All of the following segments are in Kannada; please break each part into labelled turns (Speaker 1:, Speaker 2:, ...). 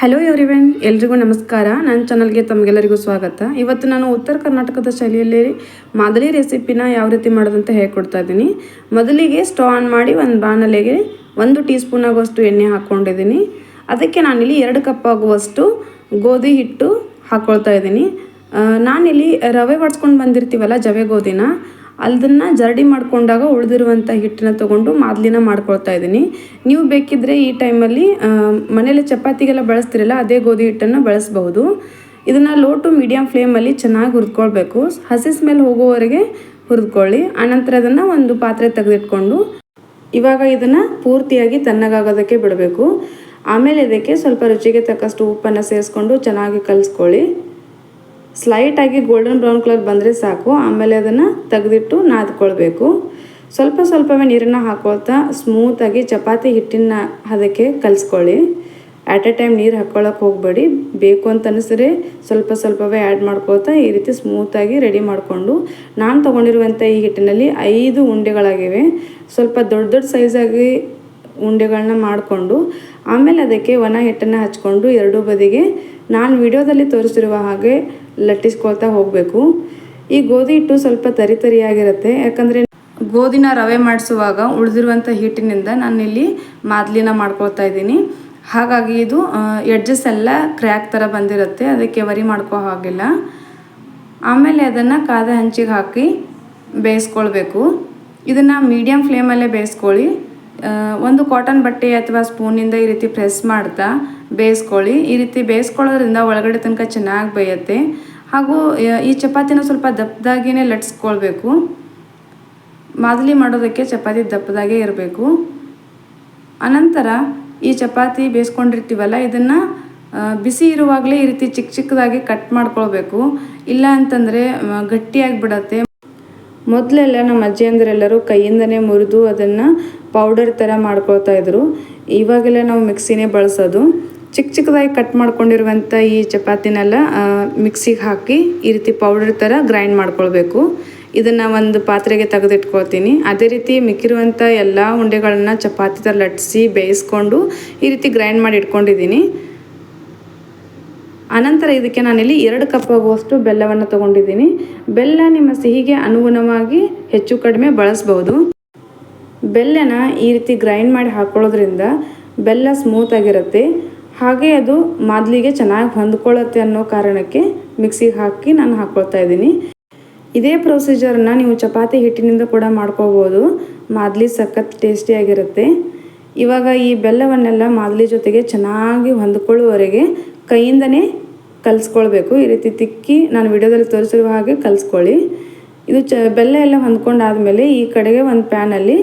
Speaker 1: ಹಲೋ ಎವ್ರಿವನ್ ಎಲ್ರಿಗೂ ನಮಸ್ಕಾರ. ನನ್ನ ಚಾನಲ್ಗೆ ತಮಗೆಲ್ಲರಿಗೂ ಸ್ವಾಗತ. ಇವತ್ತು ನಾನು ಉತ್ತರ ಕರ್ನಾಟಕದ ಶೈಲಿಯಲ್ಲಿ ಮಾದಲಿ ರೆಸಿಪಿನ ಯಾವ ರೀತಿ ಮಾಡೋದಂತ ಹೇಳ್ಕೊಡ್ತಾ ಇದ್ದೀನಿ. ಮೊದಲಿಗೆ ಸ್ಟವ್ ಆನ್ ಮಾಡಿ ಒಂದು ಬಾಣಲೆಗೆ ಒಂದು ಟೀ ಸ್ಪೂನ್ ಆಗುವಷ್ಟು ಎಣ್ಣೆ ಹಾಕ್ಕೊಂಡಿದ್ದೀನಿ ಅದಕ್ಕೆ ನಾನಿಲ್ಲಿ ಎರಡು ಕಪ್ ಆಗುವಷ್ಟು ಗೋಧಿ ಹಿಟ್ಟು ಹಾಕ್ಕೊಳ್ತಾ ಇದ್ದೀನಿ. ನಾನಿಲ್ಲಿ ರವೆ ಹೊಡ್ಸ್ಕೊಂಡು ಬಂದಿರ್ತೀವಲ್ಲ ಜವೆ ಗೋಧಿನ ಅದನ್ನು ಜರಡಿ ಮಾಡಿಕೊಂಡಾಗ ಉಳಿದಿರುವಂಥ ಹಿಟ್ಟನ್ನ ತೊಗೊಂಡು ಮಾದಲಿನ ಮಾಡ್ಕೊಳ್ತಾ ಇದ್ದೀನಿ. ನೀವು ಬೇಕಿದ್ದರೆ ಈ ಟೈಮಲ್ಲಿ ಮನೇಲಿ ಚಪಾತಿಗೆಲ್ಲ ಬಳಸ್ತಿರಲ್ಲ, ಅದೇ ಗೋಧಿ ಹಿಟ್ಟನ್ನು ಬಳಸ್ಬಹುದು. ಇದನ್ನು ಲೋ ಟು ಮೀಡಿಯಮ್ ಫ್ಲೇಮಲ್ಲಿ ಚೆನ್ನಾಗಿ ಹುರಿದ್ಕೊಳ್ಬೇಕು. ಹಸಿ ಸ್ಮೆಲ್ ಹೋಗೋವರೆಗೆ ಹುರಿದ್ಕೊಳ್ಳಿ. ಆನಂತರ ಅದನ್ನು ಒಂದು ಪಾತ್ರೆ ತೆಗೆದಿಟ್ಕೊಂಡು ಇವಾಗ ಇದನ್ನು ಪೂರ್ತಿಯಾಗಿ ತಣ್ಣಗಾಗೋದಕ್ಕೆ ಬಿಡಬೇಕು. ಆಮೇಲೆ ಇದಕ್ಕೆ ಸ್ವಲ್ಪ ರುಚಿಗೆ ತಕ್ಕಷ್ಟು ಉಪ್ಪನ್ನು ಸೇರಿಸ್ಕೊಂಡು ಚೆನ್ನಾಗಿ ಕಲಿಸ್ಕೊಳ್ಳಿ. ಸ್ಲೈಟಾಗಿ ಗೋಲ್ಡನ್ ಬ್ರೌನ್ ಕಲರ್ ಬಂದರೆ ಸಾಕು. ಆಮೇಲೆ ಅದನ್ನು ತೆಗೆದಿಟ್ಟು ನಾದ್ಕೊಳ್ಬೇಕು. ಸ್ವಲ್ಪ ಸ್ವಲ್ಪವೇ ನೀರನ್ನು ಹಾಕೊಳ್ತಾ ಸ್ಮೂತಾಗಿ ಚಪಾತಿ ಹಿಟ್ಟಿನ ಅದಕ್ಕೆ ಕಲಿಸ್ಕೊಳ್ಳಿ. ಆ್ಯಟ್ ಎ ಟೈಮ್ ನೀರು ಹಾಕ್ಕೊಳ್ಳೋಕೆ ಹೋಗಬೇಡಿ. ಬೇಕು ಅಂತ ಅನಿಸಿದ್ರೆ ಸ್ವಲ್ಪ ಸ್ವಲ್ಪವೇ ಆ್ಯಡ್ ಮಾಡ್ಕೊಳ್ತಾ ಈ ರೀತಿ ಸ್ಮೂತಾಗಿ ರೆಡಿ ಮಾಡಿಕೊಂಡು. ನಾನು ತೊಗೊಂಡಿರುವಂಥ ಈ ಹಿಟ್ಟಿನಲ್ಲಿ ಐದು ಉಂಡೆಗಳಾಗಿವೆ. ಸ್ವಲ್ಪ ದೊಡ್ಡ ದೊಡ್ಡ ಸೈಜಾಗಿ ಉಂಡೆಗಳನ್ನ ಮಾಡಿಕೊಂಡು, ಆಮೇಲೆ ಅದಕ್ಕೆ ಒಣ ಹಿಟ್ಟನ್ನು ಹಚ್ಕೊಂಡು ಎರಡೂ ಬದಿಗೆ. ನಾನು ವಿಡಿಯೋದಲ್ಲಿ ತೋರಿಸಿರುವ ಹಾಗೆ ಲಟ್ಟಿಸ್ಕೊಳ್ತಾ ಹೋಗಬೇಕು. ಈ ಗೋಧಿ ಹಿಟ್ಟು ಸ್ವಲ್ಪ ತರಿ ತರಿಯಾಗಿರುತ್ತೆ. ಯಾಕಂದರೆ ಗೋಧಿನ ರವೆ ಮಾಡಿಸುವಾಗ ಉಳಿದಿರುವಂಥ ಹಿಟ್ಟಿನಿಂದ ನಾನಿಲ್ಲಿ ಮಾದಲಿನ ಮಾಡ್ಕೊಳ್ತಾ ಇದ್ದೀನಿ. ಹಾಗಾಗಿ ಇದು ಎಡ್ಜಸ್ ಎಲ್ಲ ಕ್ರ್ಯಾಕ್ ಥರ ಬಂದಿರುತ್ತೆ. ಅದಕ್ಕೆ ವರಿ ಮಾಡ್ಕೋ ಹಾಗಿಲ್ಲ. ಆಮೇಲೆ ಅದನ್ನು ಕಾದ ಹಂಚಿಗೆ ಹಾಕಿ ಬೇಯಿಸ್ಕೊಳ್ಬೇಕು. ಇದನ್ನು ಮೀಡಿಯಮ್ ಫ್ಲೇಮಲ್ಲೇ ಬೇಯಿಸ್ಕೊಳ್ಳಿ. ಒಂದು ಕಾಟನ್ ಬಟ್ಟೆ ಅಥವಾ ಸ್ಪೂನಿಂದ ಈ ರೀತಿ ಪ್ರೆಸ್ ಮಾಡ್ತಾ ಬೇಯಿಸ್ಕೊಳ್ಳಿ. ಈ ರೀತಿ ಬೇಯಿಸ್ಕೊಳ್ಳೋದ್ರಿಂದ ಒಳಗಡೆ ತನಕ ಚೆನ್ನಾಗಿ ಬೇಯುತ್ತೆ. ಹಾಗೂ ಈ ಚಪಾತಿನ ಸ್ವಲ್ಪ ದಪ್ಪದಾಗಿಯೇ ಲಟ್ಸ್ಕೊಳ್ಬೇಕು. ಮಾದಲಿ ಮಾಡೋದಕ್ಕೆ ಚಪಾತಿ ದಪ್ಪದಾಗೆ ಇರಬೇಕು. ಅನಂತರ ಈ ಚಪಾತಿ ಬೇಯಿಸ್ಕೊಂಡಿರ್ತೀವಲ್ಲ, ಇದನ್ನು ಬಿಸಿ ಇರುವಾಗಲೇ ಈ ರೀತಿ ಚಿಕ್ಕ ಚಿಕ್ಕದಾಗಿ ಕಟ್ ಮಾಡ್ಕೊಳ್ಬೇಕು. ಇಲ್ಲ ಅಂತಂದರೆ ಗಟ್ಟಿಯಾಗಿ ಬಿಡತ್ತೆ ಮೊದಲೆಲ್ಲ ನಮ್ಮ ಅಜ್ಜಿಯಂದರೆಲ್ಲರೂ ಕೈಯಿಂದನೇ ಮುರಿದು ಅದನ್ನು ಪೌಡರ್ ಥರ ಮಾಡ್ಕೊಳ್ತಾ ಇದ್ರು. ಇವಾಗೆಲ್ಲ ನಾವು ಮಿಕ್ಸಿನೇ ಬಳಸೋದು. ಚಿಕ್ಕ ಚಿಕ್ಕದಾಗಿ ಕಟ್ ಮಾಡ್ಕೊಂಡಿರುವಂಥ ಈ ಚಪಾತಿನೆಲ್ಲ ಮಿಕ್ಸಿಗೆ ಹಾಕಿ ಈ ರೀತಿ ಪೌಡರ್ ಥರ ಗ್ರೈಂಡ್ ಮಾಡ್ಕೊಳ್ಬೇಕು. ಇದನ್ನು ಒಂದು ಪಾತ್ರೆಗೆ ತೆಗೆದಿಟ್ಕೊಳ್ತೀನಿ. ಅದೇ ರೀತಿ ಮಿಕ್ಕಿರುವಂಥ ಎಲ್ಲ ಉಂಡೆಗಳನ್ನ ಚಪಾತಿ ಥರ ಲಟ್ಟಿಸಿ ಬೇಯಿಸ್ಕೊಂಡು ಈ ರೀತಿ ಗ್ರೈಂಡ್ ಮಾಡಿ ಇಟ್ಕೊಂಡಿದ್ದೀನಿ. ಅನಂತರ ಇದಕ್ಕೆ ನಾನಿಲ್ಲಿ ಎರಡು ಕಪ್ ಆಗುವಷ್ಟು ಬೆಲ್ಲವನ್ನು ತೊಗೊಂಡಿದ್ದೀನಿ. ಬೆಲ್ಲ ನಿಮ್ಮ ಸಿಹಿಗೆ ಅನುಗುಣವಾಗಿ ಹೆಚ್ಚು ಕಡಿಮೆ ಬಳಸ್ಬೋದು. ಬೆಲ್ಲನ ಈ ರೀತಿ ಗ್ರೈಂಡ್ ಮಾಡಿ ಹಾಕ್ಕೊಳ್ಳೋದ್ರಿಂದ ಬೆಲ್ಲ ಸ್ಮೂತ್ ಆಗಿರುತ್ತೆ. ಹಾಗೆ ಅದು ಮಾದಲಿಗೆ ಚೆನ್ನಾಗಿ ಹೊಂದ್ಕೊಳ್ಳುತ್ತೆ ಅನ್ನೋ ಕಾರಣಕ್ಕೆ ಮಿಕ್ಸಿಗೆ ಹಾಕಿ ನಾನು ಹಾಕ್ಕೊಳ್ತಾ ಇದ್ದೀನಿ. ಇದೇ ಪ್ರೊಸೀಜರ್ನ ನೀವು ಚಪಾತಿ ಹಿಟ್ಟಿನಿಂದ ಕೂಡ ಮಾಡ್ಕೋಬೋದು. ಮಾದಲಿ ಸಖತ್ ಟೇಸ್ಟಿಯಾಗಿರುತ್ತೆ ಇವಾಗ ಈ ಬೆಲ್ಲವನ್ನೆಲ್ಲ ಮಾದಲಿ ಜೊತೆಗೆ ಚೆನ್ನಾಗಿ ಹೊಂದ್ಕೊಳ್ಳುವವರೆಗೆ ಕೈಯಿಂದನೇ ಕಲಿಸ್ಕೊಳ್ಬೇಕು. ಈ ರೀತಿ ತಿಕ್ಕಿ ನಾನು ವಿಡಿಯೋದಲ್ಲಿ ತೋರಿಸಿರುವ ಹಾಗೆ ಕಲಿಸ್ಕೊಳ್ಳಿ. ಇದು ಚ, ಬೆಲ್ಲ ಎಲ್ಲ ಹೊಂದ್ಕೊಂಡಾದಮೇಲೆ ಈ ಕಡೆಗೆ ಒಂದು ಪ್ಯಾನಲ್ಲಿ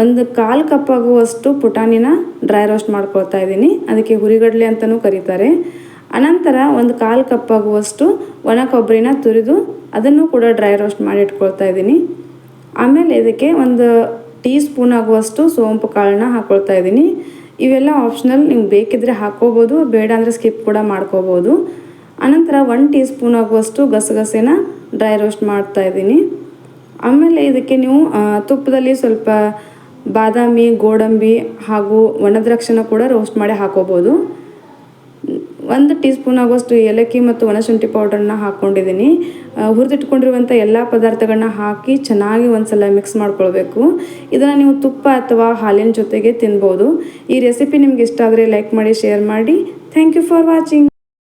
Speaker 1: ಒಂದು ಕಾಲು ಕಪ್ ಆಗುವಷ್ಟು ಪುಟಾಣಿನ ಡ್ರೈ ರೋಸ್ಟ್ ಮಾಡ್ಕೊಳ್ತಾ ಇದ್ದೀನಿ. ಅದಕ್ಕೆ ಹುರಿಗಡಲೆ ಅಂತಲೂ ಕರೀತಾರೆ. ಅನಂತರ ಒಂದು ಕಾಲು ಕಪ್ ಆಗುವಷ್ಟು ಒಣ ಕೊಬ್ಬರಿನ ತುರಿದು ಅದನ್ನು ಕೂಡ ಡ್ರೈ ರೋಸ್ಟ್ ಮಾಡಿ ಇಟ್ಕೊಳ್ತಾ ಇದ್ದೀನಿ. ಆಮೇಲೆ ಇದಕ್ಕೆ ಒಂದು ಟೀ ಸ್ಪೂನ್ ಆಗುವಷ್ಟು ಸೋಂಪು ಕಾಳನ್ನ ಹಾಕ್ಕೊಳ್ತಾ ಇದ್ದೀನಿ. ಇವೆಲ್ಲ ಆಪ್ಷನಲ್, ನಿಮ್ಗೆ ಬೇಕಿದ್ರೆ ಹಾಕ್ಕೋಬೋದು, ಬೇಡ ಅಂದರೆ ಸ್ಕಿಪ್ ಕೂಡ ಮಾಡ್ಕೋಬೋದು. ಅನಂತರ ಒನ್ ಟೀ ಸ್ಪೂನ್ ಆಗುವಷ್ಟು ಗಸಗಸೆನ ಡ್ರೈ ರೋಸ್ಟ್ ಮಾಡ್ತಾ ಇದ್ದೀನಿ. ಆಮೇಲೆ ಇದಕ್ಕೆ ನೀವು ತುಪ್ಪದಲ್ಲಿ ಸ್ವಲ್ಪ ಬಾದಾಮಿ, ಗೋಡಂಬಿ ಹಾಗೂ ಒಣದ್ರಾಕ್ಷನ ಕೂಡ ರೋಸ್ಟ್ ಮಾಡಿ ಹಾಕೋಬೋದು. ಒಂದು ಟೀ ಸ್ಪೂನ್ ಆಗುವಷ್ಟು ಏಲಕ್ಕಿ ಮತ್ತು ಒಣಶುಂಠಿ ಪೌಡರ್ನ ಹಾಕ್ಕೊಂಡಿದ್ದೀನಿ ಹುರಿದಿಟ್ಕೊಂಡಿರುವಂಥ ಎಲ್ಲ ಪದಾರ್ಥಗಳನ್ನ ಹಾಕಿ ಚೆನ್ನಾಗಿ ಒಂದ್ಸಲ ಮಿಕ್ಸ್ ಮಾಡ್ಕೊಳ್ಬೇಕು. ಇದನ್ನು ನೀವು ತುಪ್ಪ ಅಥವಾ ಹಾಲಿನ ಜೊತೆಗೆ ತಿನ್ಬೋದು. ಈ ರೆಸಿಪಿ ನಿಮ್ಗೆ ಇಷ್ಟ ಆದರೆ ಲೈಕ್ ಮಾಡಿ ಶೇರ್ ಮಾಡಿ. Thank you for watching